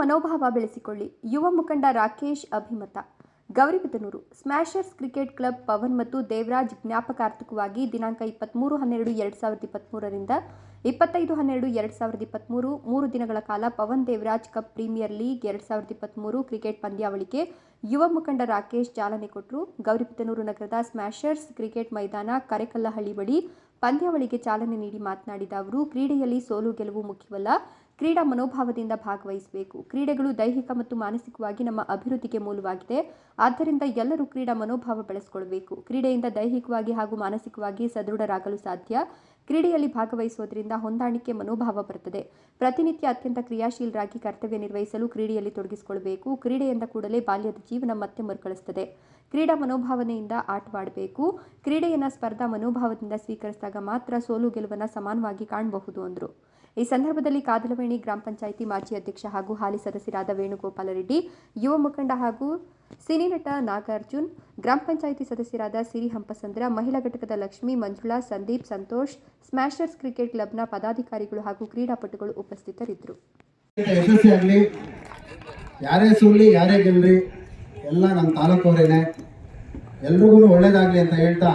ಮನೋಭಾವ ಬೆಳೆಸಿಕೊಳ್ಳಿ. ಯುವ ಮುಖಂಡ ರಾಕೇಶ್ ಅಭಿಮತ. Gauribidanur smashers cricket club Pavan ಮತ್ತು ದೇವರಾಜ್ ಜ್ಞಾಪಕಾರ್ಥಕವಾಗಿ ದಿನಾಂಕ ಇಪ್ಪತ್ತ್ಮೂರು ಹನ್ನೆರಡು, ಎರಡು ಸಾವಿರದ ಇಪ್ಪತ್ತ್ಮೂರರಿಂದ ಇಪ್ಪತ್ತೈದು ಹನ್ನೆರಡು, ಎರಡು ಸಾವಿರದ ಇಪ್ಪತ್ತ್ಮೂರು ಮೂರು ದಿನಗಳ ಕಾಲ Pavan Devaraj cup premier league ಎರಡು ಸಾವಿರದ ಇಪ್ಪತ್ತ್ಮೂರು ಕ್ರಿಕೆಟ್ ಪಂದ್ಯಾವಳಿಗೆ ಯುವ ಮುಖಂಡ ರಾಕೇಶ್ ಚಾಲನೆ ಕೊಟ್ಟರು ಗೌರಿಬಿದನೂರು ನಗರದ ಸ್ಮ್ಯಾಶರ್ಸ್ ಕ್ರಿಕೆಟ್ ಮೈದಾನ ಕರೆಕಲ್ಲಹಳ್ಳಿ ಬಳಿ ಪಂದ್ಯಾವಳಿಗೆ ಚಾಲನೆ ನೀಡಿ ಮಾತನಾಡಿದ ಅವರು, ಕ್ರೀಡೆಯಲ್ಲಿ ಸೋಲು ಗೆಲುವು ಮುಖ್ಯವಲ್ಲ. ಕ್ರೀಡಾ ಮನೋಭಾವದಿಂದ ಭಾಗವಹಿಸಬೇಕು. ಕ್ರೀಡೆಗಳು ದೈಹಿಕ ಮತ್ತು ಮಾನಸಿಕವಾಗಿ ನಮ್ಮ ಅಭಿವೃದ್ಧಿಗೆ ಮೂಲವಾಗಿದೆ. ಆದ್ದರಿಂದ ಎಲ್ಲರೂ ಕ್ರೀಡಾ ಮನೋಭಾವ ಬೆಳೆಸಿಕೊಳ್ಳಬೇಕು ಕ್ರೀಡೆಯಿಂದ ದೈಹಿಕವಾಗಿ ಹಾಗೂ ಮಾನಸಿಕವಾಗಿ ಸದೃಢರಾಗಲು ಸಾಧ್ಯ. ಕ್ರೀಡೆಯಲ್ಲಿ ಭಾಗವಹಿಸುವುದರಿಂದ ಹೊಂದಾಣಿಕೆ ಮನೋಭಾವ ಬರುತ್ತದೆ. ಪ್ರತಿನಿತ್ಯ ಅತ್ಯಂತ ಕ್ರಿಯಾಶೀಲರಾಗಿ ಕರ್ತವ್ಯ ನಿರ್ವಹಿಸಲು ಕ್ರೀಡೆಯಲ್ಲಿ ತೊಡಗಿಸಿಕೊಳ್ಳಬೇಕು ಕ್ರೀಡೆಯಿಂದ ಕೂಡಲೇ ಬಾಲ್ಯದ ಜೀವನ ಮತ್ತೆ ಮರುಕಳಿಸುತ್ತದೆ ಕ್ರೀಡಾ ಮನೋಭಾವನೆಯಿಂದ ಆಟವಾಡಬೇಕು ಕ್ರೀಡೆಯನ್ನು ಸ್ಪರ್ಧಾ ಮನೋಭಾವದಿಂದ ಸ್ವೀಕರಿಸಿದಾಗ ಮಾತ್ರ ಸೋಲು ಗೆಲುವನ್ನು ಸಮಾನವಾಗಿ ಕಾಣಬಹುದು ಅಂದರು. ಈ ಸಂದರ್ಭದಲ್ಲಿ ಕಾದಲವೇಣಿ ಗ್ರಾಮ ಪಂಚಾಯಿತಿ ಮಾಜಿ ಅಧ್ಯಕ್ಷ ಹಾಗೂ ಹಾಲಿ ಸದಸ್ಯರಾದ ವೇಣುಗೋಪಾಲ ರೆಡ್ಡಿ ಯುವ ಮುಖಂಡ ಹಾಗೂ ಸಿನಿ ನಟ ನಾಗಾರ್ಜುನ್ ಗ್ರಾಮ ಪಂಚಾಯಿತಿ ಸದಸ್ಯರಾದ ಸಿರಿ ಹಂಪಸಂದ್ರ ಮಹಿಳಾ ಘಟಕದ ಲಕ್ಷ್ಮಿ ಮಂಜುಳಾ ಸಂದೀಪ್ ಸಂತೋಷ್ ಸ್ಮ್ಯಾಶರ್ಸ್ ಕ್ರಿಕೆಟ್ ಕ್ಲಬ್ನ ಪದಾಧಿಕಾರಿಗಳು ಹಾಗೂ ಕ್ರೀಡಾಪಟುಗಳು ಉಪಸ್ಥಿತರಿದ್ದರು. ಯಶಸ್ವಿ ಆಗಲಿ. ಯಾರೇ ಸುಳ್ಳಿ ಯಾರೇ ಗೆಲ್ರಿ ಎಲ್ಲ ನಮ್ಮ ತಾಲೂಕವರೇನೆ. ಎಲ್ರಿಗೂ ಒಳ್ಳೇದಾಗ್ಲಿ ಅಂತ ಹೇಳ್ತಾ